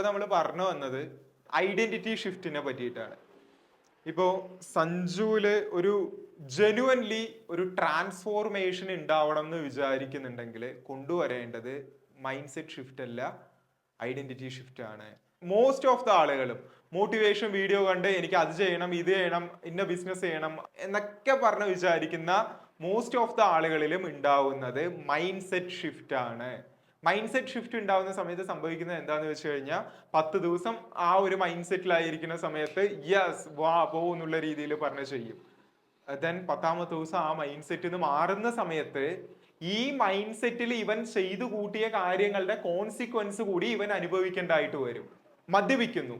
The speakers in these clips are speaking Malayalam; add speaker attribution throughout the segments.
Speaker 1: അപ്പൊ നമ്മൾ പറഞ്ഞു വന്നത് ഐഡന്റിറ്റി ഷിഫ്റ്റിനെ പറ്റിയിട്ടാണ്. ഇപ്പോ സഞ്ജുവിൽ ഒരു ജനുവൻലി ഒരു ട്രാൻസ്ഫോർമേഷൻ ഉണ്ടാവണം എന്ന് വിചാരിക്കുന്നുണ്ടെങ്കിൽ കൊണ്ടുവരേണ്ടത് മൈൻഡ് സെറ്റ് ഷിഫ്റ്റ് അല്ല ഐഡന്റിറ്റി ഷിഫ്റ്റ് ആണ്. മോസ്റ്റ് ഓഫ് ദ ആളുകളും മോട്ടിവേഷൻ വീഡിയോ കണ്ട് എനിക്ക് അത് ചെയ്യണം ഇത് ചെയ്യണം ഇന്ന ബിസിനസ് ചെയ്യണം എന്നൊക്കെ പറഞ്ഞ് വിചാരിക്കുന്ന മോസ്റ്റ് ഓഫ് ദ ആളുകളിലും ഉണ്ടാവുന്നത് മൈൻഡ് സെറ്റ് ഷിഫ്റ്റ് ആണ്. മൈൻഡ് സെറ്റ് ഷിഫ്റ്റ് ഉണ്ടാകുന്ന സമയത്ത് സംഭവിക്കുന്നത് എന്താന്ന് വെച്ച് കഴിഞ്ഞാൽ പത്ത് ദിവസം ആ ഒരു മൈൻഡ് സെറ്റിലായിരിക്കുന്ന സമയത്ത് യെസ് വാ പോ എന്നുള്ള രീതിയിൽ പറഞ്ഞ് ചെയ്യും. ദെൻ പത്താമത്തെ ദിവസം ആ മൈൻഡ് സെറ്റിൽ നിന്ന് മാറുന്ന സമയത്ത് ഈ മൈൻഡ് സെറ്റിൽ ഇവൻ ചെയ്തു കൂട്ടിയ കാര്യങ്ങളുടെ കോൺസിക്വൻസ് കൂടി ഇവൻ അനുഭവിക്കേണ്ടതായിട്ട് വരും. മദ്യപിക്കുന്നു.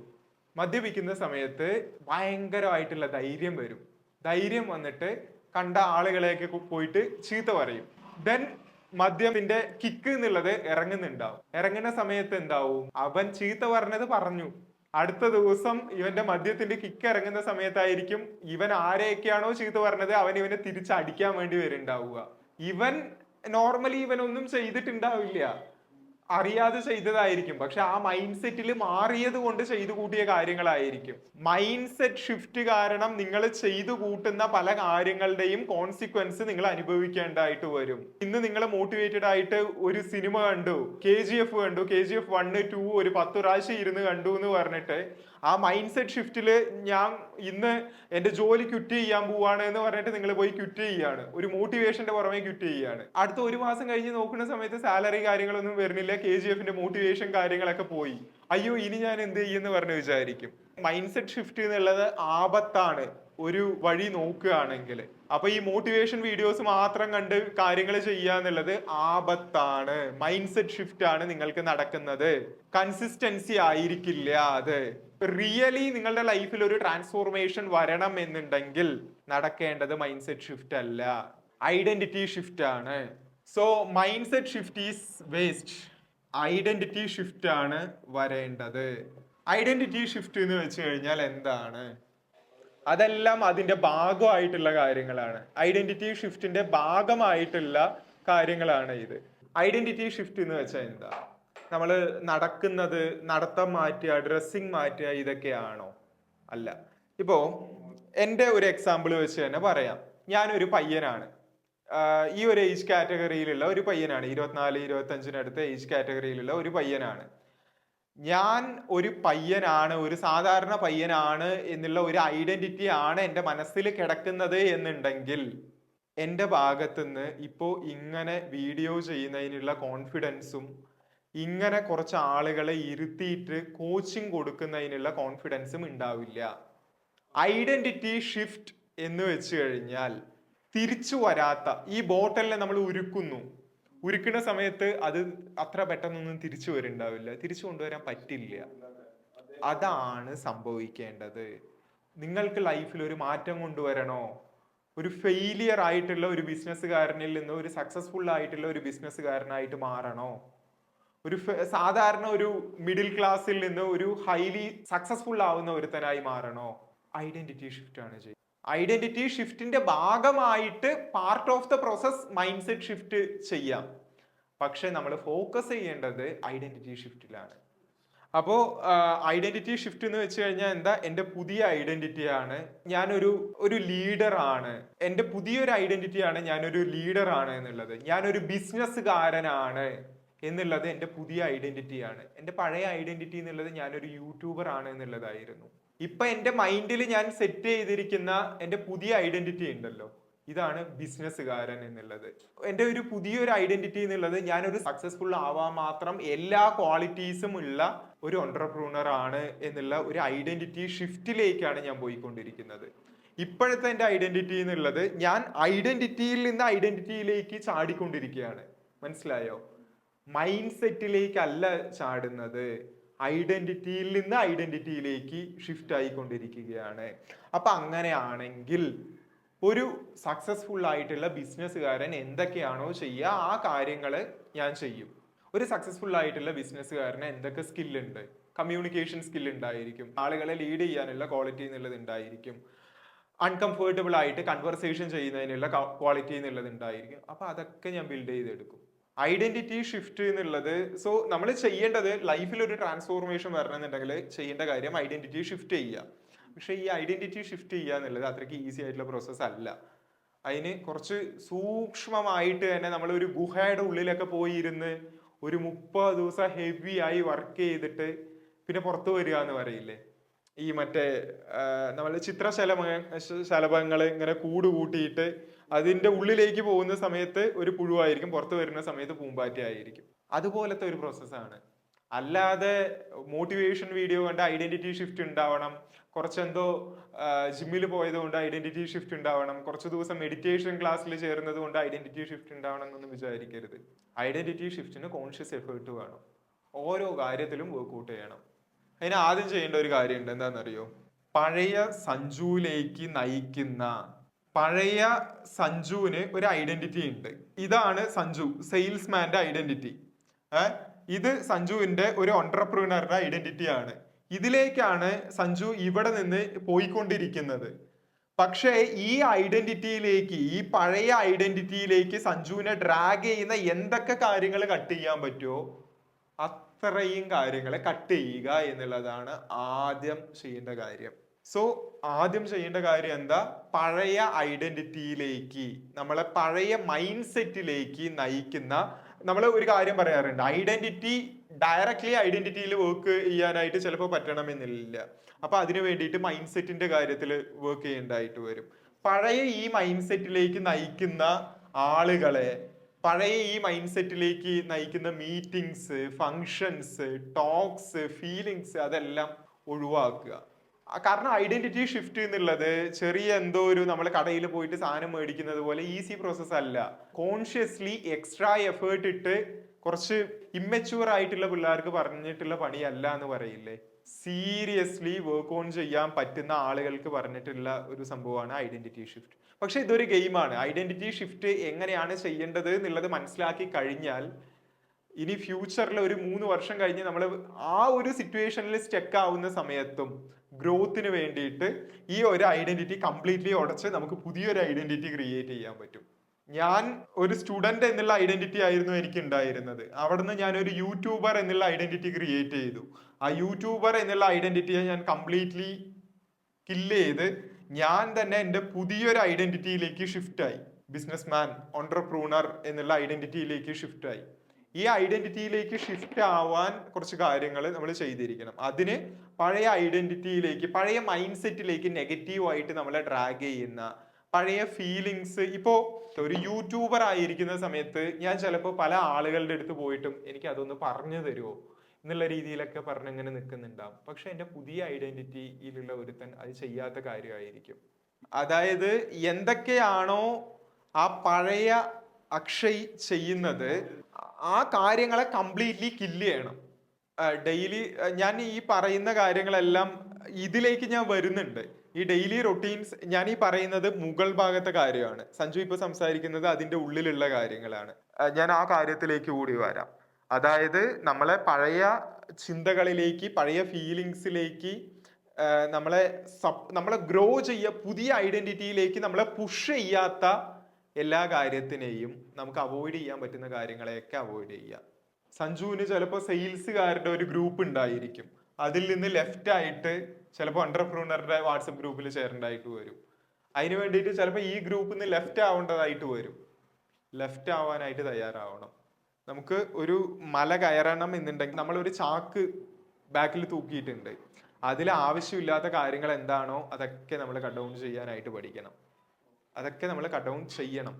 Speaker 1: മദ്യപിക്കുന്ന സമയത്ത് ഭയങ്കരമായിട്ടുള്ള ധൈര്യം വരും. ധൈര്യം വന്നിട്ട് കണ്ട ആളുകളെയൊക്കെ പോയിട്ട് ചീത്ത പറയും. ദെൻ മദ്യത്തിന്റെ കിക്ക് എന്നുള്ളത് ഇറങ്ങുന്നുണ്ടാവും. ഇറങ്ങുന്ന സമയത്ത് എന്താവും? അവൻ ചീത്ത പറഞ്ഞത് പറഞ്ഞു. അടുത്ത ദിവസം ഇവന്റെ മദ്യത്തിന്റെ കിക്ക് ഇറങ്ങുന്ന സമയത്തായിരിക്കും ഇവൻ ആരെയൊക്കെയാണോ ചീത്ത പറഞ്ഞത് അവൻ ഇവനെ തിരിച്ചടിക്കാൻ വേണ്ടി വരുന്നുണ്ടാവുക. ഇവൻ നോർമലി ഇവനൊന്നും ചെയ്തിട്ടുണ്ടാവില്ല. അറിയാതെ ചെയ്തതായിരിക്കും. പക്ഷെ ആ മൈൻഡ് സെറ്റിൽ മാറിയത് കൊണ്ട് ചെയ്തു കൂട്ടിയ കാര്യങ്ങളായിരിക്കും. മൈൻഡ് സെറ്റ് ഷിഫ്റ്റ് കാരണം നിങ്ങൾ ചെയ്തു കൂട്ടുന്ന പല കാര്യങ്ങളുടെയും കോൺസിക്വൻസ് നിങ്ങൾ അനുഭവിക്കേണ്ടതായിട്ട് വരും. ഇന്ന് നിങ്ങൾ മോട്ടിവേറ്റഡ് ആയിട്ട് ഒരു സിനിമ കണ്ടു. കെ ജി എഫ് കണ്ടു. കെ ജി എഫ് ടു ഒരു പത്ത് പ്രാവശ്യം ഇരുന്ന് കണ്ടു എന്ന് പറഞ്ഞിട്ട് ആ മൈൻഡ് സെറ്റ് ഷിഫ്റ്റിൽ ഞാൻ ഇന്ന് എന്റെ ജോലി ക്വിറ്റ് ചെയ്യാൻ പോവാണ് എന്ന് പറഞ്ഞിട്ട് നിങ്ങൾ പോയി ക്വിറ്റ് ചെയ്യാണ്. ഒരു മോട്ടിവേഷന്റെ പുറമെ ക്വിറ്റ് ചെയ്യാണ്. അടുത്ത ഒരു മാസം കഴിഞ്ഞ് നോക്കുന്ന സമയത്ത് സാലറി കാര്യങ്ങളൊന്നും വരുന്നില്ല. കെ ജി എഫിന്റെ മോട്ടിവേഷൻ കാര്യങ്ങളൊക്കെ പോയി. അയ്യോ ഇനി ഞാൻ എന്ത് ചെയ്യുമെന്ന് പറഞ്ഞ് വിചാരിക്കും. മൈൻഡ് സെറ്റ് ഷിഫ്റ്റ് എന്നുള്ളത് ആപത്താണ്. ഒരു വഴി നോക്കുകയാണെങ്കിൽ അപ്പൊ ഈ മോട്ടിവേഷൻ വീഡിയോസ് മാത്രം കണ്ട് കാര്യങ്ങൾ ചെയ്യുക എന്നുള്ളത് ആപത്താണ്. മൈൻഡ് സെറ്റ് ഷിഫ്റ്റ് ആണ് നിങ്ങൾക്ക് നടക്കുന്നത്. കൺസിസ്റ്റൻസി ആയിരിക്കില്ല അത്. റിയലി നിങ്ങളുടെ ലൈഫിൽ ഒരു ട്രാൻസ്ഫോർമേഷൻ വരണം എന്നുണ്ടെങ്കിൽ നടക്കേണ്ടത് മൈൻഡ് സെറ്റ് ഷിഫ്റ്റ് അല്ല. ഐഡന്റിറ്റി ഷിഫ്റ്റ് ആണ്. So mindset shift is waste identity shift ആണ് വരേണ്ടത്. ഐഡന്റിറ്റി ഷിഫ്റ്റ് എന്ന് വെച്ച് കഴിഞ്ഞാൽ എന്താണ്? അതെല്ലാം അതിന്റെ ഭാഗമായിട്ടുള്ള കാര്യങ്ങളാണ്. ഐഡന്റിറ്റി ഷിഫ്റ്റിന്റെ ഭാഗമായിട്ടുള്ള കാര്യങ്ങളാണ് ഇത്. ഐഡന്റിറ്റി ഷിഫ്റ്റ് എന്ന് വെച്ചാൽ എന്താ? നമ്മൾ നടക്കുന്നത് നടത്തം മാറ്റുക ഡ്രസ്സിങ് മാറ്റുക ഇതൊക്കെയാണോ? അല്ല. ഇപ്പോ എന്റെ ഒരു എക്സാമ്പിൾ വെച്ച് തന്നെ പറയാം. ഞാനൊരു പയ്യനാണ്. ഈ ഒരു ഏജ് കാറ്റഗറിയിലുള്ള ഒരു പയ്യനാണ്. ഇരുപത്തിനാല് ഇരുപത്തഞ്ചിനടുത്ത ഏജ് കാറ്റഗറിയിലുള്ള ഒരു പയ്യനാണ്. ഞാൻ ഒരു പയ്യനാണ് ഒരു സാധാരണ പയ്യനാണ് എന്നുള്ള ഒരു ഐഡന്റിറ്റി ആണ് എന്റെ മനസ്സിൽ കിടക്കുന്നത് എന്നുണ്ടെങ്കിൽ എന്റെ ഭാഗത്തുനിന്ന് ഇപ്പോൾ ഇങ്ങനെ വീഡിയോ ചെയ്യുന്നതിനുള്ള കോൺഫിഡൻസും ഇങ്ങനെ കുറച്ച് ആളുകളെ ഇരുത്തിയിട്ട് കോച്ചിങ് കൊടുക്കുന്നതിനുള്ള കോൺഫിഡൻസും ഉണ്ടാവില്ല. ഐഡന്റിറ്റി ഷിഫ്റ്റ് എന്ന് വെച്ച് കഴിഞ്ഞാൽ തിരിച്ചു വരാത്ത ഈ ബോട്ടലിനെ നമ്മൾ ഉരുക്കുന്നു. ഉരുക്കുന്ന സമയത്ത് അത് അത്ര പെട്ടെന്നൊന്നും തിരിച്ചു വരുന്നുണ്ടാവില്ല തിരിച്ചു കൊണ്ടുവരാൻ പറ്റില്ല. അതാണ് സംഭവിക്കേണ്ടത്. നിങ്ങൾക്ക് ലൈഫിൽ ഒരു മാറ്റം കൊണ്ടുവരണോ? ഒരു ഫെയിലിയർ ആയിട്ടുള്ള ഒരു ബിസിനസ്സുകാരനിൽ നിന്ന് ഒരു സക്സസ്ഫുൾ ആയിട്ടുള്ള ഒരു ബിസിനസ്സുകാരനായിട്ട് മാറണോ? ഒരു സാധാരണ ഒരു മിഡിൽ ക്ലാസ്സിൽ നിന്ന് ഒരു ഹൈലി സക്സസ്ഫുൾ ആവുന്ന ഒരുത്തനായി മാറണോ? ഐഡന്റിറ്റി ഷിഫ്റ്റ് ആണ് ചെയ്യുന്നത് ഐഡന്റിറ്റി ഷിഫ്റ്റിന്റെ ഭാഗമായിട്ട് part of the process mindset shift ചെയ്യാം. പക്ഷെ നമ്മൾ ഫോക്കസ് ചെയ്യേണ്ടത് ഐഡന്റിറ്റി ഷിഫ്റ്റിലാണ് അപ്പോൾ ഐഡന്റിറ്റി ഷിഫ്റ്റ് എന്ന് വെച്ച് കഴിഞ്ഞാൽ എന്താ? എന്റെ പുതിയ ഐഡന്റിറ്റി ആണ്. ഞാനൊരു ഒരു ലീഡർ ആണ്. എന്റെ പുതിയൊരു ഐഡന്റിറ്റി ആണ് ഞാനൊരു ലീഡർ ആണ് എന്നുള്ളത്. ഞാനൊരു ബിസിനസ്സുകാരനാണ് എന്നുള്ളത് എന്റെ പുതിയ ഐഡന്റിറ്റിയാണ് എന്റെ പഴയ ഐഡന്റിറ്റി എന്നുള്ളത് ഞാനൊരു യൂട്യൂബർ ആണ് എന്നുള്ളതായിരുന്നു. ഇപ്പൊ എന്റെ മൈൻഡിൽ ഞാൻ സെറ്റ് ചെയ്തിരിക്കുന്ന എന്റെ പുതിയ ഐഡന്റിറ്റി ഉണ്ടല്ലോ. ഇതാണ് ബിസിനസ്സുകാരൻ എന്നുള്ളത്. എന്റെ ഒരു പുതിയൊരു ഐഡന്റിറ്റി എന്നുള്ളത് ഞാനൊരു സക്സസ്ഫുൾ ആവാൻ മാത്രം എല്ലാ ക്വാളിറ്റീസും ഉള്ള ഒരു ഓണ്ടർപ്രൂണർ ആണ് എന്നുള്ള ഒരു ഐഡന്റിറ്റി ഷിഫ്റ്റിലേക്കാണ് ഞാൻ പോയിക്കൊണ്ടിരിക്കുന്നത്. ഇപ്പോഴത്തെ എന്റെ ഐഡന്റിറ്റി എന്നുള്ളത് ഞാൻ ഐഡന്റിറ്റിയിൽ നിന്ന് ഐഡന്റിറ്റിയിലേക്ക് ചാടിക്കൊണ്ടിരിക്കുകയാണ്. മനസ്സിലായോ? മൈൻഡ് സെറ്റിലേക്കല്ല ചാടുന്നത്. ഐഡന്റിറ്റിയിൽ നിന്ന് ഐഡന്റിറ്റിയിലേക്ക് ഷിഫ്റ്റ് ആയിക്കൊണ്ടിരിക്കുകയാണ്. അപ്പൊ അങ്ങനെയാണെങ്കിൽ ഒരു സക്സസ്ഫുൾ ആയിട്ടുള്ള ബിസിനസ്സുകാരൻ എന്തൊക്കെയാണോ ചെയ്യുക ആ കാര്യങ്ങൾ ഞാൻ ചെയ്യും. ഒരു സക്സസ്ഫുൾ ആയിട്ടുള്ള ബിസിനസ്സുകാരന് എന്തൊക്കെ സ്കില്ലുണ്ട് കമ്മ്യൂണിക്കേഷൻ സ്കിൽ ഉണ്ടായിരിക്കും. ആളുകളെ ലീഡ് ചെയ്യാനുള്ള ക്വാളിറ്റി എന്നുള്ളത് ഉണ്ടായിരിക്കും. അൺകംഫർട്ടബിൾ ആയിട്ട് കൺവെർസേഷൻ ചെയ്യുന്നതിനുള്ള ക്വാളിറ്റി എന്നുള്ളത് ഉണ്ടായിരിക്കും. അപ്പൊ അതൊക്കെ ഞാൻ ബിൽഡ് ചെയ്തെടുക്കും. ഐഡന്റിറ്റി ഷിഫ്റ്റ് എന്നുള്ളത്. സോ നമ്മൾ ചെയ്യേണ്ടത് ലൈഫിൽ ഒരു ട്രാൻസ്ഫോർമേഷൻ വരണമെന്നുണ്ടെങ്കിൽ ചെയ്യേണ്ട കാര്യം ഐഡന്റിറ്റി ഷിഫ്റ്റ് ചെയ്യുക. പക്ഷേ ഈ ഐഡന്റിറ്റി ഷിഫ്റ്റ് ചെയ്യുക എന്നുള്ളത് അത്രയ്ക്ക് ഈസി ആയിട്ടുള്ള പ്രോസസ്സ് അല്ല. അതിന് കുറച്ച് സൂക്ഷ്മമായിട്ട് തന്നെ നമ്മൾ ഒരു ഗുഹയുടെ ഉള്ളിലൊക്കെ പോയി ഇരുന്ന് ഒരു മുപ്പത് ദിവസം ഹെവി ആയി വർക്ക് ചെയ്തിട്ട് പിന്നെ പുറത്തു വരിക എന്ന് പറയില്ലേ? ഈ മറ്റേ നമ്മൾ ചിത്രശലഭ ശലഭങ്ങൾ ഇങ്ങനെ കൂട് കൂട്ടിയിട്ട് അതിന്റെ ഉള്ളിലേക്ക് പോകുന്ന സമയത്ത് ഒരു പുഴുവായിരിക്കും പുറത്ത് വരുന്ന സമയത്ത് പൂമ്പാറ്റ ആയിരിക്കും. അതുപോലത്തെ ഒരു പ്രോസസ്സാണ് അല്ലാതെ മോട്ടിവേഷൻ വീഡിയോ കണ്ട് ഐഡന്റിറ്റി ഷിഫ്റ്റ് ഉണ്ടാവണം കുറച്ചെന്തോ ജിമ്മിൽ പോയത് കൊണ്ട് ഐഡന്റിറ്റി ഷിഫ്റ്റ് ഉണ്ടാവണം കുറച്ച് ദിവസം മെഡിറ്റേഷൻ ക്ലാസ്സിൽ ചേർന്നത് കൊണ്ട് ഐഡന്റിറ്റി ഷിഫ്റ്റ് ഉണ്ടാവണം എന്നൊന്നും വിചാരിക്കരുത്. ഐഡന്റിറ്റി ഷിഫ്റ്റിന് കോൺഷ്യസ് എഫേർട്ട് വേണം. ഓരോ കാര്യത്തിലും വർക്ക്ഔട്ട് ചെയ്യണം. അതിന് ആദ്യം ചെയ്യേണ്ട ഒരു കാര്യമുണ്ട് എന്താണെന്നറിയോ? പഴയ സഞ്ജുവിലേക്ക് നയിക്കുന്ന പഴയ സഞ്ജുവിന് ഒരു ഐഡന്റിറ്റി ഉണ്ട്. ഇതാണ് സഞ്ജു സെയിൽസ്മാന്റെ ഐഡന്റിറ്റി ഇത് സഞ്ജുവിന്റെ ഒരു ഓണ്ടർപ്രീനറുടെ ഐഡന്റിറ്റിയാണ് ഇതിലേക്കാണ് സഞ്ജു ഇവിടെ നിന്ന് പോയിക്കൊണ്ടിരിക്കുന്നത്. പക്ഷേ ഈ ഐഡന്റിറ്റിയിലേക്ക് ഈ പഴയ ഐഡന്റിറ്റിയിലേക്ക് സഞ്ജുവിനെ ഡ്രാഗ് ചെയ്യുന്ന എന്തൊക്കെ കാര്യങ്ങൾ കട്ട് ചെയ്യാൻ പറ്റുമോ അത്രയും കാര്യങ്ങളെ കട്ട് ചെയ്യുക എന്നുള്ളതാണ് ആദ്യം ചെയ്യേണ്ട കാര്യം. സോ ആദ്യം ചെയ്യേണ്ട കാര്യം എന്താ? പഴയ ഐഡന്റിറ്റിയിലേക്ക് നമ്മളെ പഴയ മൈൻഡ് സെറ്റിലേക്ക് നയിക്കുന്ന നമ്മൾ ഒരു കാര്യം പറയാറുണ്ട്. ഐഡന്റിറ്റി ഡയറക്ട്ലി ഐഡന്റിറ്റിയിൽ വർക്ക് ചെയ്യാനായിട്ട് ചിലപ്പോൾ പറ്റണമെന്നില്ല. അപ്പൊ അതിന് വേണ്ടിയിട്ട് മൈൻഡ് സെറ്റിന്റെ കാര്യത്തിൽ വർക്ക് ചെയ്യേണ്ടതായിട്ട് വരും. പഴയ ഈ മൈൻഡ് സെറ്റിലേക്ക് നയിക്കുന്ന ആളുകളെ പഴയ ഈ മൈൻഡ് സെറ്റിലേക്ക് നയിക്കുന്ന മീറ്റിങ്സ് ഫങ്ഷൻസ് ടോക്സ് ഫീലിങ്സ് അതെല്ലാം ഒഴിവാക്കുക. കാരണം ഐഡന്റിറ്റി ഷിഫ്റ്റ് എന്നുള്ളത് ചെറിയ എന്തോ ഒരു നമ്മൾ കടയിൽ പോയിട്ട് സാധനം മേടിക്കുന്നത് പോലെ ഈസി പ്രോസസ് അല്ല. കോൺഷ്യസ്ലി എക്സ്ട്രാ എഫേർട്ട് ഇട്ട് കുറച്ച് ഇമ്മച്യൂർ ആയിട്ടുള്ള പിള്ളേർക്ക് പറഞ്ഞിട്ടുള്ള പണിയല്ല എന്ന് പറയില്ലേ? സീരിയസ്ലി വർക്ക് ഓൺ ചെയ്യാൻ പറ്റുന്ന ആളുകൾക്ക് പറഞ്ഞിട്ടുള്ള ഒരു സംഭവമാണ് ഐഡന്റിറ്റി ഷിഫ്റ്റ് പക്ഷെ ഇതൊരു ഗെയിമാണ് ഐഡന്റിറ്റി ഷിഫ്റ്റ് എങ്ങനെയാണ് ചെയ്യേണ്ടത് എന്നുള്ളത് മനസ്സിലാക്കി കഴിഞ്ഞാൽ ഇനി ഫ്യൂച്ചറിൽ ഒരു മൂന്ന് വർഷം കഴിഞ്ഞ് നമ്മൾ ആ ഒരു സിറ്റുവേഷനിൽ സ്റ്റെക്ക് ആവുന്ന സമയത്തും ഗ്രോത്തിന് വേണ്ടിയിട്ട് ഈ ഒരു ഐഡന്റിറ്റി കംപ്ലീറ്റ്ലി ഉടച്ച് നമുക്ക് പുതിയൊരു ഐഡന്റിറ്റി ക്രിയേറ്റ് ചെയ്യാൻ പറ്റും. ഞാൻ ഒരു സ്റ്റുഡന്റ് എന്നുള്ള ഐഡന്റിറ്റി ആയിരുന്നു എനിക്ക് ഉണ്ടായിരുന്നത് അവിടുന്ന് ഞാൻ ഒരു യൂട്യൂബർ എന്നുള്ള ഐഡന്റിറ്റി ക്രിയേറ്റ് ചെയ്തു. ആ യൂട്യൂബർ എന്നുള്ള ഐഡന്റിറ്റിയെ ഞാൻ കംപ്ലീറ്റ്ലി കില്ല് ചെയ്ത് ഞാൻ തന്നെ എന്റെ പുതിയൊരു ഐഡന്റിറ്റിയിലേക്ക് ഷിഫ്റ്റായി ബിസിനസ് മാൻ ഓണ്ടർപ്രൂണർ എന്നുള്ള ഐഡന്റിറ്റിയിലേക്ക് ഷിഫ്റ്റ് ആയി. ഈ ഐഡന്റിറ്റിയിലേക്ക് ഷിഫ്റ്റ് ആവാൻ കുറച്ച് കാര്യങ്ങൾ നമ്മൾ ചെയ്തിരിക്കണം. അതിന് പഴയ ഐഡന്റിറ്റിയിലേക്ക് പഴയ മൈൻഡ് സെറ്റിലേക്ക് നെഗറ്റീവായിട്ട് നമ്മളെ ഡ്രാഗ് ചെയ്യുന്ന പഴയ ഫീലിങ്സ് ഇപ്പോ ഒരു യൂട്യൂബർ ആയിരിക്കുന്ന സമയത്ത് ഞാൻ ചിലപ്പോൾ പല ആളുകളുടെ അടുത്ത് പോയിട്ടും എനിക്ക് അതൊന്ന് പറഞ്ഞു തരുമോ എന്നുള്ള രീതിയിലൊക്കെ പറഞ്ഞങ്ങനെ നിൽക്കുന്നുണ്ടാവും. പക്ഷെ എന്റെ പുതിയ ഐഡന്റിറ്റിയിലുള്ള ഒരുത്തൻ അത് ചെയ്യാത്ത കാര്യമായിരിക്കും. അതായത് എന്തൊക്കെയാണോ ആ പഴയ അക്ഷയ് ചെയ്യുന്നത് ആ കാര്യങ്ങളെ കംപ്ലീറ്റ്ലി കില്ല് ചെയ്യണം. ഡെയിലി ഞാൻ ഈ പറയുന്ന കാര്യങ്ങളെല്ലാം ഇതിലേക്ക് ഞാൻ വരുന്നുണ്ട്. ഈ ഡെയിലി റൊട്ടീൻസ് ഞാൻ ഈ പറയുന്നത് മുകൾ ഭാഗത്തെ കാര്യമാണ്. സഞ്ജു ഇപ്പൊ സംസാരിക്കുന്നത് അതിന്റെ ഉള്ളിലുള്ള കാര്യങ്ങളാണ്. ഞാൻ ആ കാര്യത്തിലേക്ക് കൂടി വരാം. അതായത് നമ്മളെ പഴയ ചിന്തകളിലേക്ക് പഴയ ഫീലിങ്സിലേക്ക് നമ്മളെ സപ് നമ്മളെ ഗ്രോ ചെയ്യുക പുതിയ ഐഡന്റിറ്റിയിലേക്ക് നമ്മളെ പുഷ് ചെയ്യാത്ത എല്ലാ കാര്യത്തിനെയും നമുക്ക് അവോയ്ഡ് ചെയ്യാൻ പറ്റുന്ന കാര്യങ്ങളെയൊക്കെ അവോയ്ഡ് ചെയ്യുക. സഞ്ജുവിന് ചിലപ്പോൾ സെയിൽസുകാരുടെ ഒരു ഗ്രൂപ്പ് ഉണ്ടായിരിക്കും. അതിൽ നിന്ന് ലെഫ്റ്റ് ആയിട്ട് ചിലപ്പോൾ അണ്ടർപ്രൂണറുടെ വാട്സപ്പ് ഗ്രൂപ്പിൽ ചേരേണ്ടതായിട്ട് വരും. അതിന് വേണ്ടിയിട്ട് ചിലപ്പോൾ ഈ ഗ്രൂപ്പിൽ നിന്ന് ലെഫ്റ്റ് ആവേണ്ടതായിട്ട് വരും. ലെഫ്റ്റ് ആവാനായിട്ട് തയ്യാറാവണം. നമുക്ക് ഒരു മല കയറണം എന്നുണ്ടെങ്കിൽ നമ്മൾ ഒരു ചാക്ക് ബാക്കിൽ തൂക്കിയിട്ടുണ്ട്. അതിൽ ആവശ്യമില്ലാത്ത കാര്യങ്ങൾ എന്താണോ അതൊക്കെ നമ്മൾ കട്ട് ഡൗൺ ചെയ്യാനായിട്ട് പഠിക്കണം. അതൊക്കെ നമ്മൾ കട്ട് ഡൗൺ ചെയ്യണം.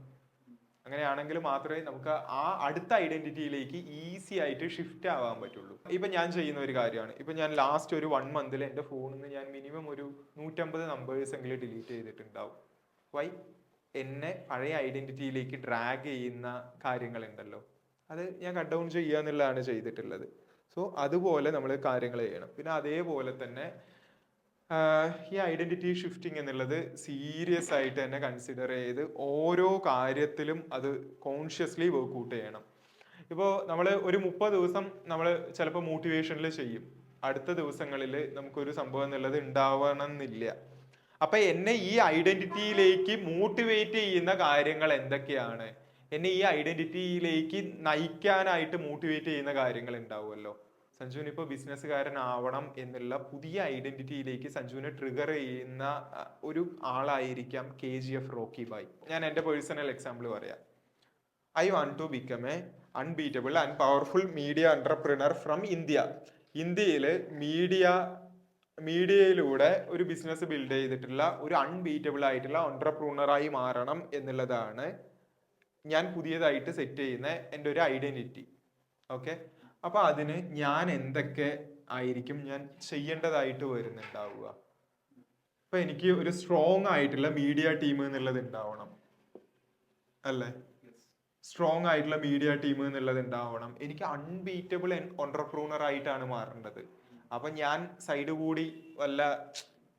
Speaker 1: അങ്ങനെയാണെങ്കിൽ മാത്രമേ നമുക്ക് ആ അടുത്ത ഐഡന്റിറ്റിയിലേക്ക് ഈസി ആയിട്ട് ഷിഫ്റ്റ് ആവാൻ പറ്റുള്ളൂ. ഇപ്പൊ ഞാൻ ചെയ്യുന്ന ഒരു കാര്യമാണ്. ഇപ്പൊ ഞാൻ ലാസ്റ്റ് ഒരു വൺ മന്തിൽ എന്റെ ഫോണിൽ നിന്ന് ഞാൻ മിനിമം ഒരു നൂറ്റമ്പത് നമ്പേഴ്സ് എങ്കിലും ഡിലീറ്റ് ചെയ്തിട്ടുണ്ടാവും. വൈ എന്നെ പഴയ ഐഡന്റിറ്റിയിലേക്ക് ഡ്രാഗ് ചെയ്യുന്ന കാര്യങ്ങൾ ഉണ്ടല്ലോ അത് ഞാൻ കട്ട് ഡൗൺ ചെയ്യുക എന്നുള്ളതാണ് ചെയ്തിട്ടുള്ളത്. സോ അതുപോലെ നമ്മൾ കാര്യങ്ങൾ ചെയ്യണം. പിന്നെ അതേപോലെ തന്നെ ഈ ഐഡന്റിറ്റി ഷിഫ്റ്റിംഗ് എന്നുള്ളത് സീരിയസ് ആയിട്ട് തന്നെ കൺസിഡർ ചെയ്ത് ഓരോ കാര്യത്തിലും അത് കോൺഷ്യസ്ലി വർക്ക്ഔട്ട് ചെയ്യണം. ഇപ്പോൾ നമ്മൾ ഒരു മുപ്പത് ദിവസം നമ്മൾ ചിലപ്പോൾ മോട്ടിവേഷനിൽ ചെയ്യും. അടുത്ത ദിവസങ്ങളിൽ നമുക്കൊരു സംഭവം എന്നുള്ളത് ഉണ്ടാവണമെന്നില്ല. അപ്പൊ എന്നെ ഈ ഐഡന്റിറ്റിയിലേക്ക് മോട്ടിവേറ്റ് ചെയ്യുന്ന കാര്യങ്ങൾ എന്തൊക്കെയാണ്? എന്നെ ഈ ഐഡന്റിറ്റിയിലേക്ക് നയിക്കാനായിട്ട് മോട്ടിവേറ്റ് ചെയ്യുന്ന കാര്യങ്ങൾ ഉണ്ടാവുമല്ലോ. സഞ്ജുവിന് ഇപ്പോൾ ബിസിനസ്സുകാരനാവണം എന്നുള്ള പുതിയ ഐഡന്റിറ്റിയിലേക്ക് സഞ്ജുവിനെ ട്രിഗർ ചെയ്യുന്ന ഒരു ആളായിരിക്കാം K G F Rocky Bhai ഞാൻ എന്റെ പേഴ്സണൽ എക്സാമ്പിൾ പറയാം. I want to become a unbeatable and powerful media entrepreneur from India ഇന്ത്യയിൽ മീഡിയ മീഡിയയിലൂടെ ഒരു ബിസിനസ് ബിൽഡ് ചെയ്തിട്ടുള്ള ഒരു അൺബീറ്റബിൾ ആയിട്ടുള്ള entrepreneur-ആയി മാറണം എന്നുള്ളതാണ് ഞാൻ പുതിയതായിട്ട് സെറ്റ് ചെയ്യുന്ന എന്റെ ഒരു ഐഡന്റിറ്റി ഓക്കെ അപ്പൊ അതിന് ഞാൻ എന്തൊക്കെ ആയിരിക്കും ഞാൻ ചെയ്യേണ്ടതായിട്ട് വരുന്നുണ്ടാവുക? ഇപ്പൊ എനിക്ക് ഒരു സ്ട്രോങ് ആയിട്ടുള്ള മീഡിയ ടീം എന്നുള്ളത് ഉണ്ടാവണം. അല്ലേ? സ്ട്രോങ് ആയിട്ടുള്ള മീഡിയ ടീം എന്നുള്ളത് ഉണ്ടാവണം. എനിക്ക് അൺബീറ്റബിൾ ഓണ്ടർപ്രൂണർ ആയിട്ടാണ് മാറേണ്ടത്. അപ്പൊ ഞാൻ സൈഡ് കൂടി വല്ല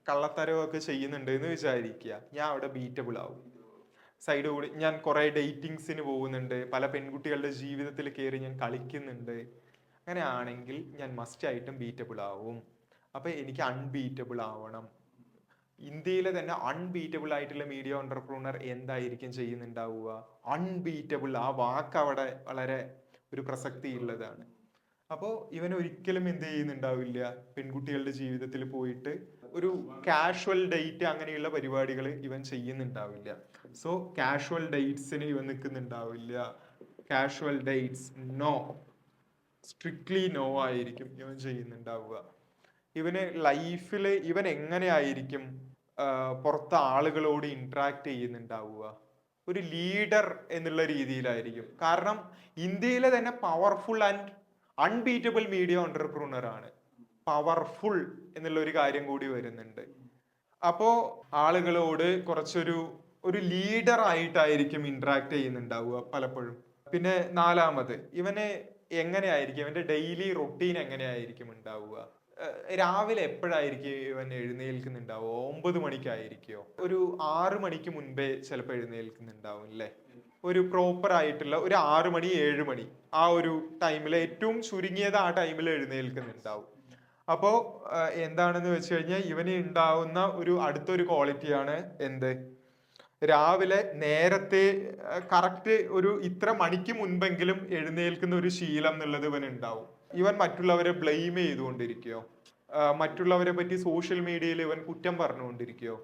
Speaker 1: കള്ളത്തരമൊക്കെ ചെയ്യുന്നുണ്ട് എന്ന് വിചാരിക്കുക. ഞാൻ അവിടെ ബീറ്റബിൾ ആവും. സൈഡ് കൂടി ഞാൻ കുറെ ഡേറ്റിങ്സിന് പോകുന്നുണ്ട്. പല പെൺകുട്ടികളുടെ ജീവിതത്തിൽ കയറി ഞാൻ കളിക്കുന്നുണ്ട്. അങ്ങനെ ആണെങ്കിൽ ഞാൻ മസ്റ്റ് ആയിട്ടും ബീറ്റബിൾ ആവും. അപ്പൊ എനിക്ക് അൺബീറ്റബിൾ ആവണം. ഇന്ത്യയിലെ തന്നെ അൺബീറ്റബിൾ ആയിട്ടുള്ള മീഡിയ ഓണ്ടർപ്രൂണർ എന്തായിരിക്കും ചെയ്യുന്നുണ്ടാവുക? അൺബീറ്റബിൾ ആ വാക്ക് അവിടെ വളരെ ഒരു പ്രസക്തി ഉള്ളതാണ് അപ്പോൾ ഇവൻ ഒരിക്കലും എന്ത് ചെയ്യുന്നുണ്ടാവില്ല? പെൺകുട്ടികളുടെ ജീവിതത്തിൽ പോയിട്ട് ഒരു കാഷ്വൽ ഡേറ്റ് അങ്ങനെയുള്ള പരിപാടികൾ ഇവൻ ചെയ്യുന്നുണ്ടാവില്ല. സോ കാഷ്വൽ ഡേറ്റ്സിന് ഇവൻ നിൽക്കുന്നുണ്ടാവില്ല. Casual dates no strictly no ആയിരിക്കും ഇവൻ ചെയ്യുന്നുണ്ടാവുക. ഇവന് ലൈഫിൽ ഇവൻ എങ്ങനെയായിരിക്കും ആയിരിക്കും പുറത്ത് ആളുകളോട് ഇൻട്രാക്ട് ചെയ്യുന്നുണ്ടാവുക? ഒരു ലീഡർ എന്നുള്ള രീതിയിലായിരിക്കും. കാരണം ഇന്ത്യയിലെ തന്നെ powerful and unbeatable media entrepreneur ആണ്. പവർഫുൾ എന്നുള്ള ഒരു കാര്യം കൂടി വരുന്നുണ്ട്. അപ്പോ ആളുകളോട് കുറച്ചൊരു ഒരു ലീഡർ ആയിട്ടായിരിക്കും ഇന്ററാക്ട് ചെയ്യുന്നുണ്ടാവുക പലപ്പോഴും. പിന്നെ നാലാമത് ഇവന് എങ്ങനെയായിരിക്കും? ഇവന്റെ ഡെയിലി റൊട്ടീൻ എങ്ങനെയായിരിക്കും ഉണ്ടാവുക? രാവിലെ എപ്പോഴായിരിക്കും ഇവൻ എഴുന്നേൽക്കുന്നുണ്ടാവുക? ഒമ്പത് മണിക്കായിരിക്കോ? ഒരു ആറു മണിക്ക് മുൻപേ ചിലപ്പോൾ എഴുന്നേൽക്കുന്നുണ്ടാവും അല്ലേ? ഒരു പ്രോപ്പർ ആയിട്ടുള്ള ഒരു ആറു മണി ഏഴ് മണി ആ ഒരു ടൈമിൽ ഏറ്റവും ചുരുങ്ങിയത് ആ ടൈമിൽ എഴുന്നേൽക്കുന്നുണ്ടാവും. അപ്പോ ആഹ് എന്താണെന്ന് വെച്ച് കഴിഞ്ഞാൽ ഇവന് ഉണ്ടാവുന്ന ഒരു അടുത്തൊരു ക്വാളിറ്റിയാണ് എന്ത്? രാവിലെ നേരത്തെ കറക്റ്റ് ഒരു ഇത്ര മണിക്ക് മുൻപെങ്കിലും എഴുന്നേൽക്കുന്ന ഒരു ശീലം എന്നുള്ളത് ഇവൻ ഉണ്ടാവും. ഇവൻ മറ്റുള്ളവരെ ബ്ലെയിം ചെയ്തുകൊണ്ടിരിക്കുകയോ മറ്റുള്ളവരെ പറ്റി സോഷ്യൽ മീഡിയയിൽ ഇവൻ കുറ്റം പറഞ്ഞുകൊണ്ടിരിക്കുകയോ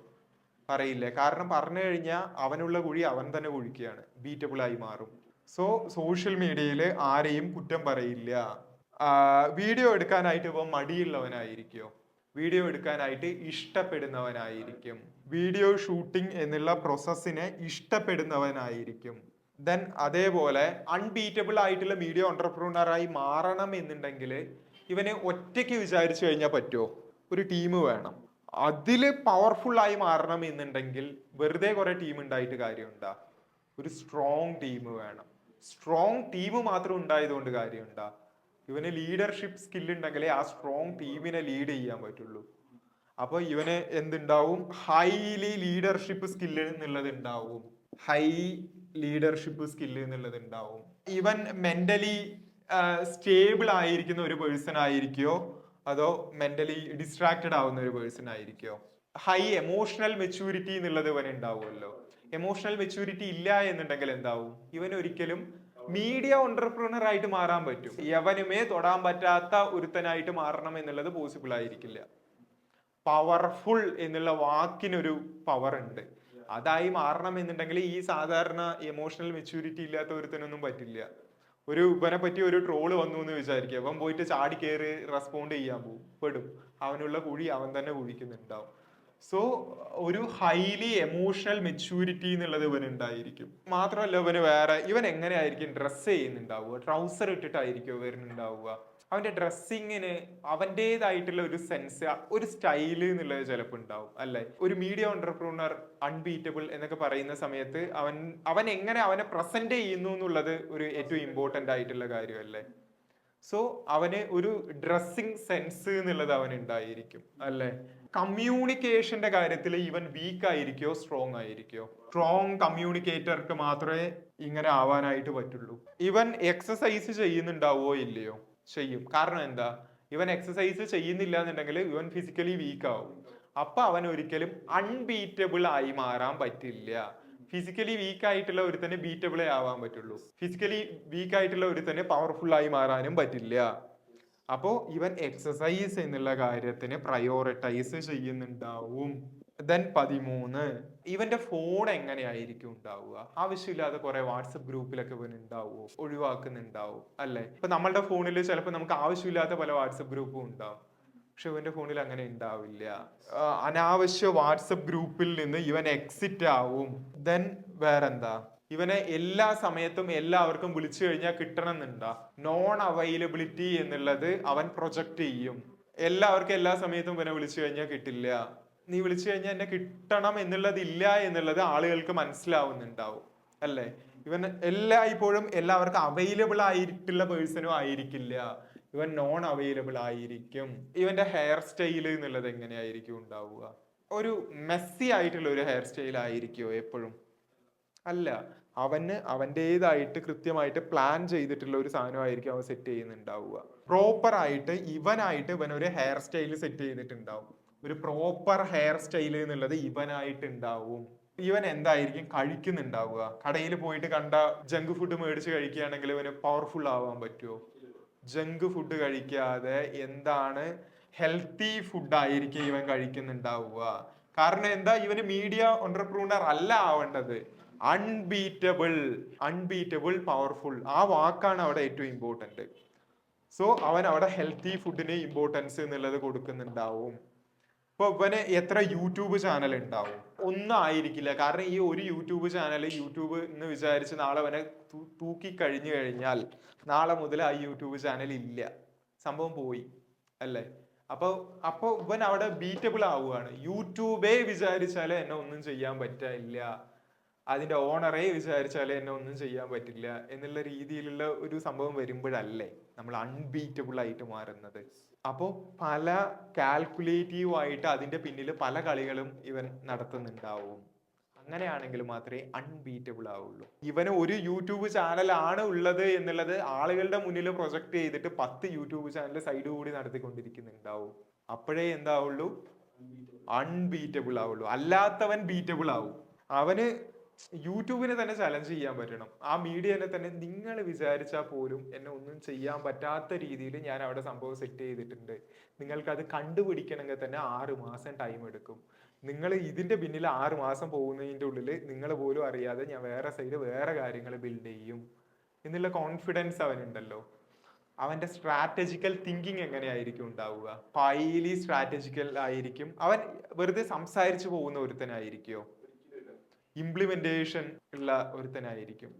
Speaker 1: പറയില്ല കാരണം പറഞ്ഞു കഴിഞ്ഞാൽ അവനുള്ള കുഴി അവൻ തന്നെ കുഴിക്കുകയാണ്. ബീറ്റബിളായി മാറും. സോ സോഷ്യൽ മീഡിയയിൽ ആരെയും കുറ്റം പറയില്ല. വീഡിയോ എടുക്കാനായിട്ട് ഇപ്പം മടിയുള്ളവനായിരിക്കോ വീഡിയോ എടുക്കാനായിട്ട് ഇഷ്ടപ്പെടുന്നവനായിരിക്കും. വീഡിയോ ഷൂട്ടിംഗ് എന്നുള്ള പ്രോസസ്സിനെ ഇഷ്ടപ്പെടുന്നവനായിരിക്കും. ദെൻ അതേപോലെ അൺബീറ്റബിൾ ആയിട്ടുള്ള മീഡിയ ഓണ്ടർപ്രൂണറായി മാറണം എന്നുണ്ടെങ്കിൽ ഇവനെ ഒറ്റയ്ക്ക് വിചാരിച്ചു കഴിഞ്ഞാൽ പറ്റുമോ ഒരു ടീം വേണം. അതിൽ പവർഫുള്ളായി മാറണം എന്നുണ്ടെങ്കിൽ വെറുതെ കുറേ ടീം ഉണ്ടായിട്ട് കാര്യമുണ്ടാ. ഒരു സ്ട്രോങ് ടീം വേണം. സ്ട്രോങ് ടീം മാത്രം ഉണ്ടായതുകൊണ്ട് കാര്യമുണ്ടാ. ഇവന് ലീഡർഷിപ്പ് സ്കിൽ ഉണ്ടെങ്കിലേ ആ സ്ട്രോങ് ടീമിനെ ലീഡ് ചെയ്യാൻ പറ്റുള്ളൂ. അപ്പൊ ഇവന് എന്തുണ്ടാവും? ഹൈലി ലീഡർഷിപ്പ് സ്കില്ല് എന്നുള്ളത് ഉണ്ടാവും ഹൈ ലീഡർഷിപ്പ് സ്കില്ല് എന്നുള്ളത് ഉണ്ടാവും ഇവൻ മെന്റലി സ്റ്റേബിൾ ആയിരിക്കുന്ന ഒരു പേഴ്സൺ ആയിരിക്കോ? അതോ മെന്റലി ഡിസ്ട്രാക്റ്റഡ് ആവുന്ന ഒരു പേഴ്സൺ ആയിരിക്കോ? ഹൈ എമോഷണൽ മെച്യൂരിറ്റി എന്നുള്ളത് ഇവൻ ഉണ്ടാവുമല്ലോ. എമോഷണൽ മെച്യൂരിറ്റി ഇല്ല എന്നുണ്ടെങ്കിൽ എന്താവും? ഇവൻ ഒരിക്കലും മീഡിയ ഓണ്ടർപ്രണർ ആയിട്ട് മാറാൻ പറ്റും. യവനുമേ തൊടാൻ പറ്റാത്ത ഒരുത്തനായിട്ട് മാറണം എന്നുള്ളത് പോസിബിൾ ആയിരിക്കില്ല. പവർഫുൾ എന്നുള്ള വാക്കിനൊരു പവർ ഉണ്ട്. അതായി മാറണം എന്നുണ്ടെങ്കിൽ ഈ സാധാരണ എമോഷണൽ മെച്യൂരിറ്റി ഇല്ലാത്ത ഒരുത്തനൊന്നും പറ്റില്ല. ഒരു ഇവനെ പറ്റി ഒരു ട്രോൾ വന്നു എന്ന് വിചാരിക്കുക. അവൻ പോയിട്ട് ചാടി കയറി റെസ്പോണ്ട് ചെയ്യാൻ പോകും പെടും. അവനുള്ള കുഴി അവൻ തന്നെ കുഴിക്കുന്നുണ്ടാവും. സോ ഒരു ഹൈലി എമോഷണൽ മെച്യൂരിറ്റി എന്നുള്ളത് ഇവൻ ഉണ്ടായിരിക്കും. മാത്രമല്ല ഇവന് വേറെ ഇവൻ എങ്ങനെയായിരിക്കും ഡ്രസ്സ് ചെയ്യുന്നുണ്ടാവുക? ട്രൗസർ ഇട്ടിട്ടായിരിക്കും വരുന്നുണ്ടാവുക? അവന്റെ ഡ്രസ്സിങ്ങിന് അവന്റെതായിട്ടുള്ള ഒരു സെൻസ് ഒരു സ്റ്റൈൽ എന്നുള്ളത് ചിലപ്പോൾ ഉണ്ടാവും അല്ലെ? ഒരു മീഡിയ ഓണ്ടർപ്രൂണർ അൺബീറ്റബിൾ എന്നൊക്കെ പറയുന്ന സമയത്ത് അവൻ അവൻ എങ്ങനെ അവനെ പ്രസന്റ് ചെയ്യുന്നു എന്നുള്ളത് ഒരു ഏറ്റവും ഇമ്പോർട്ടന്റ് ആയിട്ടുള്ള കാര്യമല്ലേ സോ അവന് ഒരു ഡ്രസ്സിങ് സെൻസ് എന്നുള്ളത് അവൻ ഉണ്ടായിരിക്കും അല്ലെ? കമ്മ്യൂണിക്കേഷന്റെ കാര്യത്തിൽ ഇവൻ വീക്ക് ആയിരിക്കോ സ്ട്രോങ് ആയിരിക്കോ? സ്ട്രോങ് കമ്മ്യൂണിക്കേറ്റർക്ക് മാത്രമേ ഇങ്ങനെ ആവാനായിട്ട് പറ്റുള്ളൂ. ഇവൻ എക്സസൈസ് ചെയ്യുന്നുണ്ടാവോ ഇല്ലയോ? ചെയ്യും. കാരണം എന്താ? ഇവൻ എക്സസൈസ് ചെയ്യുന്നില്ല എന്നുണ്ടെങ്കിൽ ഇവൻ ഫിസിക്കലി വീക്ക് ആവും. അപ്പൊ അവൻ ഒരിക്കലും അൺബീറ്റബിൾ ആയി മാറാൻ പറ്റില്ല. ഫിസിക്കലി വീക്ക് ആയിട്ടുള്ള ഒരു തന്നെ ബീറ്റബിളേ ആവാൻ പറ്റുള്ളൂ. ഫിസിക്കലി വീക്ക് ആയിട്ടുള്ള ഒരു തന്നെ പവർഫുൾ ആയി മാറാനും പറ്റില്ല. അപ്പോ ഇവൻ എക്സസൈസ് എന്നുള്ള കാര്യത്തിന് പ്രയോറിറ്റൈസ് ചെയ്യുന്നുണ്ടാവും. ദെൻ പതിമൂന്ന് ഇവന്റെ ഫോൺ എങ്ങനെയായിരിക്കും ഉണ്ടാവുക? ആവശ്യമില്ലാതെ കുറെ വാട്സപ്പ് ഗ്രൂപ്പിലൊക്കെ ഇവൻ ഉണ്ടാവുമോ ഒഴിവാക്കുന്നുണ്ടാവും അല്ലെ? ഇപ്പൊ നമ്മളുടെ ഫോണിൽ ചിലപ്പോൾ നമുക്ക് ആവശ്യമില്ലാത്ത പല വാട്സപ്പ് ഗ്രൂപ്പും ഉണ്ടാവും. പക്ഷെ ഇവന്റെ ഫോണിൽ അങ്ങനെ ഉണ്ടാവില്ല. അനാവശ്യ വാട്സപ്പ് ഗ്രൂപ്പിൽ നിന്ന് ഇവൻ എക്സിറ്റ് ആവും. ദെൻ വേറെന്താ? ഇവനെ എല്ലാ സമയത്തും എല്ലാവർക്കും വിളിച്ചു കഴിഞ്ഞാൽ കിട്ടണം എന്നുണ്ടാ നോൺ അവൈലബിലിറ്റി എന്നുള്ളത് അവൻ പ്രൊജക്ട് ചെയ്യും. എല്ലാവർക്കും എല്ലാ സമയത്തും ഇവനെ വിളിച്ചു കഴിഞ്ഞാൽ കിട്ടില്ല. നീ വിളിച്ചു കഴിഞ്ഞാൽ എന്നെ കിട്ടണം എന്നുള്ളതില്ല എന്നുള്ളത് ആളുകൾക്ക് മനസ്സിലാവുന്നുണ്ടാവും. അല്ലേ? ഇവൻ എല്ലായ്പ്പോഴും എല്ലാവർക്കും അവൈലബിൾ ആയിട്ടുള്ള പേഴ്സണും ആയിരിക്കില്ല. ഇവൻ നോൺ അവൈലബിൾ ആയിരിക്കും. ഇവന്റെ ഹെയർ സ്റ്റൈൽ എന്നുള്ളത് എങ്ങനെയായിരിക്കും ഉണ്ടാവുക? ഒരു മെസ്സി ആയിട്ടുള്ള ഒരു ഹെയർ സ്റ്റൈൽ ആയിരിക്കുമോ എപ്പോഴും? അല്ല അവന് അവന്റെതായിട്ട് കൃത്യമായിട്ട് പ്ലാൻ ചെയ്തിട്ടുള്ള ഒരു സാധനമായിരിക്കും അവൻ സെറ്റ് ചെയ്യുന്നുണ്ടാവുക. പ്രോപ്പർ ആയിട്ട് ഇവനായിട്ട് ഇവൻ ഒരു ഹെയർ സ്റ്റൈൽ സെറ്റ് ചെയ്തിട്ടുണ്ടാവും. ഒരു പ്രോപ്പർ ഹെയർ സ്റ്റൈൽ എന്നുള്ളത് ഇവനായിട്ട് ഉണ്ടാവും. ഇവൻ എന്തായിരിക്കും? കഴിക്കുന്നുണ്ടാവുക. കടയിൽ പോയിട്ട് കണ്ട ജങ്ക് ഫുഡ് മേടിച്ച് കഴിക്കുകയാണെങ്കിൽ ഇവന് പവർഫുൾ ആവാൻ പറ്റുമോ? ജങ്ക് ഫുഡ് കഴിക്കാതെ എന്താണ്? ഹെൽത്തി ഫുഡ് ആയിരിക്കും ഇവൻ കഴിക്കുന്നുണ്ടാവുക. കാരണം എന്താ? ഇവന് മീഡിയ ഓണ്ടർപ്രൂണർ അല്ല ആവേണ്ടത്. അൺബീറ്റബിൾ അൺബീറ്റബിൾ പവർഫുൾ ആ വാക്കാണ് അവിടെ ഏറ്റവും ഇമ്പോർട്ടന്റ് സോ അവൻ അവിടെ ഹെൽത്തി ഫുഡിന് ഇമ്പോർട്ടൻസ് എന്നുള്ളത് കൊടുക്കുന്നുണ്ടാവും. ഇപ്പൊ ഇവന് എത്ര യൂട്യൂബ് ചാനൽ ഉണ്ടാവും? ഒന്നും ആയിരിക്കില്ല കാരണം ഈ ഒരു യൂട്യൂബ് ചാനൽ യൂട്യൂബ് എന്ന് വിചാരിച്ച് നാളെ അവനെ തൂക്കി കഴിഞ്ഞു കഴിഞ്ഞാൽ നാളെ മുതൽ ആ യൂട്യൂബ് ചാനൽ ഇല്ല. സംഭവം പോയി. അല്ലേ? അപ്പൊ അപ്പൊ ഇവൻ അവിടെ ബീറ്റബിൾ ആവുകയാണ്. യൂട്യൂബേ വിചാരിച്ചാൽ എന്നെ ഒന്നും ചെയ്യാൻ പറ്റില്ല അതിന്റെ ഓണറെ വിചാരിച്ചാൽ എന്നെ ഒന്നും ചെയ്യാൻ പറ്റില്ല എന്നുള്ള രീതിയിലുള്ള ഒരു സംഭവം വരുമ്പോഴല്ലേ നമ്മൾ അൺബീറ്റബിൾ ആയിട്ട് മാറുന്നത്. അപ്പോൾ പല കാൽക്കുലേറ്റീവ് ആയിട്ട് അതിന്റെ പിന്നിൽ പല കളികളും ഇവൻ നടത്തുന്നുണ്ടാവും. അങ്ങനെയാണെങ്കിൽ മാത്രമേ അൺബീറ്റബിൾ ആവുള്ളൂ. ഇവന് ഒരു യൂട്യൂബ് ചാനൽ ആണ് ഉള്ളത് എന്നുള്ളത് ആളുകളുടെ മുന്നിൽ പ്രൊജക്റ്റ് ചെയ്തിട്ട് പത്ത് യൂട്യൂബ് ചാനൽ സൈഡ് കൂടി നടത്തിക്കൊണ്ടിരിക്കുന്നുണ്ടാവും. അപ്പോഴേ എന്താവുള്ളൂ? അൺബീറ്റബിൾ ആവുള്ളൂ. അല്ലാത്തവൻ ബീറ്റബിൾ ആവും. അവന് യൂട്യൂബിനെ തന്നെ ചലഞ്ച് ചെയ്യാൻ പറ്റണം. ആ മീഡിയനെ തന്നെ നിങ്ങൾ വിചാരിച്ചാൽ പോലും എന്നെ ഒന്നും ചെയ്യാൻ പറ്റാത്ത രീതിയിൽ ഞാൻ അവിടെ സംഭവം സെറ്റ് ചെയ്തിട്ടുണ്ട്. നിങ്ങൾക്ക് അത് കണ്ടുപിടിക്കണമെങ്കിൽ തന്നെ ആറ് മാസം ടൈം എടുക്കും. നിങ്ങൾ ഇതിന്റെ പിന്നിൽ ആറ് മാസം പോകുന്നതിന്റെ ഉള്ളിൽ നിങ്ങൾ പോലും അറിയാതെ ഞാൻ വേറെ സൈഡ് വേറെ കാര്യങ്ങൾ ബിൽഡ് ചെയ്യും. എന്നുള്ള കോൺഫിഡൻസ് അവനുണ്ടല്ലോ. അവന്റെ സ്ട്രാറ്റജിക്കൽ തിങ്കിങ് എങ്ങനെയായിരിക്കും ഉണ്ടാവുക? പൈലി സ്ട്രാറ്റജിക്കൽ ആയിരിക്കും. അവൻ വെറുതെ സംസാരിച്ചു പോകുന്ന ഒരുത്തനായിരിക്കോ ഇംപ്ലിമെന്റേഷൻ ഉള്ള ഒരുത്തനായിരിക്കും.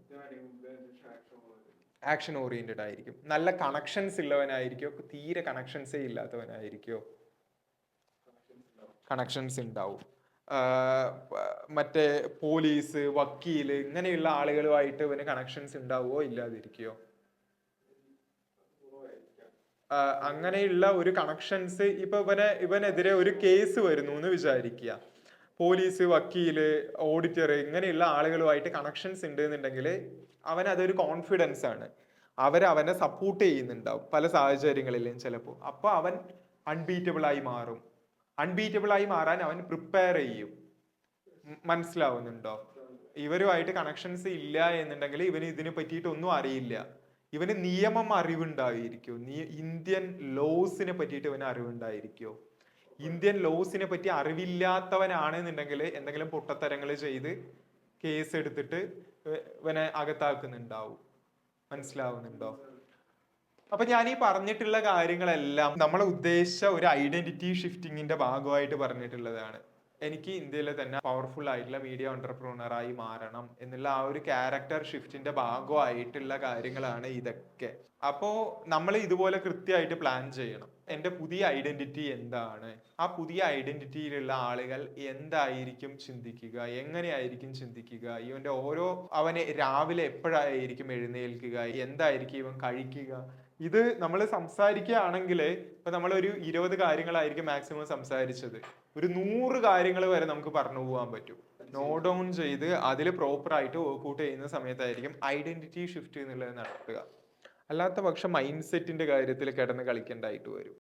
Speaker 1: ആക്ഷൻ ഓറിയന്റഡ് ആയിരിക്കും. നല്ല കണക്ഷൻസ് ഉള്ളവനായിരിക്കോ തീരെ കണക്ഷൻസേ ഇല്ലാത്തവനായിരിക്കോ? കണക്ഷൻസ് ഉണ്ടാവും. മറ്റേ പോലീസ് വക്കീൽ ഇങ്ങനെയുള്ള ആളുകളുമായിട്ട് ഇവന് കണക്ഷൻസ് ഉണ്ടാവുമോ ഇല്ലാതിരിക്കോ അങ്ങനെയുള്ള ഒരു കണക്ഷൻസ് ഇപ്പൊ ഇവനെ ഇവനെതിരെ ഒരു കേസ് വരുന്നു എന്ന് വിചാരിക്കുക. പോലീസ് വക്കീൽ ഓഡിറ്റർ ഇങ്ങനെയുള്ള ആളുകളുമായിട്ട് കണക്ഷൻസ് ഉണ്ട് എന്നുണ്ടെങ്കിൽ അവൻ അതൊരു കോൺഫിഡൻസ് ആണ്. അവർ അവനെ സപ്പോർട്ട് ചെയ്യുന്നുണ്ടാവും പല സാഹചര്യങ്ങളിലും ചിലപ്പോൾ അപ്പോൾ അവൻ അൺബീറ്റബിൾ ആയി മാറും. അൺബീറ്റബിൾ ആയി മാറാൻ അവൻ പ്രിപ്പയർ ചെയ്യും. മനസ്സിലാവുന്നുണ്ടോ? ഇവരുമായിട്ട് കണക്ഷൻസ് ഇല്ല എന്നുണ്ടെങ്കിൽ ഇവന് ഇതിനെ പറ്റിയിട്ടൊന്നും അറിയില്ല. ഇവന് നിയമം അറിവുണ്ടായിരിക്കോ. നീ ഇന്ത്യൻ ലോസിനെ പറ്റിയിട്ട് ഇവന് അറിവുണ്ടായിരിക്കോ. ഇന്ത്യൻ ലോസിനെ പറ്റി അറിവില്ലാത്തവനാണെന്നുണ്ടെങ്കിൽ എന്തെങ്കിലും പൊട്ടത്തരങ്ങൾ ചെയ്ത് കേസ് എടുത്തിട്ട് ഇവ- ഇവനെ അകത്താക്കുന്നുണ്ടാവും. മനസ്സിലാവുന്നുണ്ടോ? അപ്പൊ ഞാൻ ഈ പറഞ്ഞിട്ടുള്ള കാര്യങ്ങളെല്ലാം നമ്മളെ ഉദ്ദേശിച്ച ഒരു ഐഡന്റിറ്റി ഷിഫ്റ്റിങ്ങിന്റെ ഭാഗമായിട്ട് പറഞ്ഞിട്ടുള്ളതാണ്. എനിക്ക് ഇന്ത്യയിലെ തന്നെ പവർഫുൾ ആയിട്ടുള്ള മീഡിയ ഓണ്ടർപ്രണറായി മാറണം എന്നുള്ള ആ ഒരു ക്യാരക്ടർ ഷിഫ്റ്റിന്റെ ഭാഗമായിട്ടുള്ള കാര്യങ്ങളാണ് ഇതൊക്കെ. അപ്പോ നമ്മൾ ഇതുപോലെ കൃത്യമായിട്ട് പ്ലാൻ ചെയ്യണം. എന്റെ പുതിയ ഐഡന്റിറ്റി എന്താണ്? ആ പുതിയ ഐഡന്റിറ്റിയിലുള്ള ആളുകൾ എന്തായിരിക്കും ചിന്തിക്കുക? എങ്ങനെയായിരിക്കും ചിന്തിക്കുക? ഇവന്റെ ഓരോ അവനെ രാവിലെ എപ്പോഴായിരിക്കും എഴുന്നേൽക്കുക? എന്തായിരിക്കും ഇവൻ കഴിക്കുക? ഇത് നമ്മൾ സംസാരിക്കുകയാണെങ്കിൽ ഇപ്പം നമ്മളൊരു ഇരുപത് കാര്യങ്ങളായിരിക്കും മാക്സിമം സംസാരിച്ചത്. ഒരു നൂറ് കാര്യങ്ങൾ വരെ നമുക്ക് പറഞ്ഞു പോകാൻ പറ്റും. നോ ഡൗൺ ചെയ്ത് അതിൽ പ്രോപ്പറായിട്ട് വർക്ക്ഔട്ട് ചെയ്യുന്ന സമയത്തായിരിക്കും ഐഡന്റിറ്റി ഷിഫ്റ്റ് എന്നുള്ളത് നടത്തുക. അല്ലാത്ത പക്ഷം മൈൻഡ് സെറ്റിന്റെ കാര്യത്തിൽ കിടന്ന് കളിക്കേണ്ടതായിട്ട് വരും.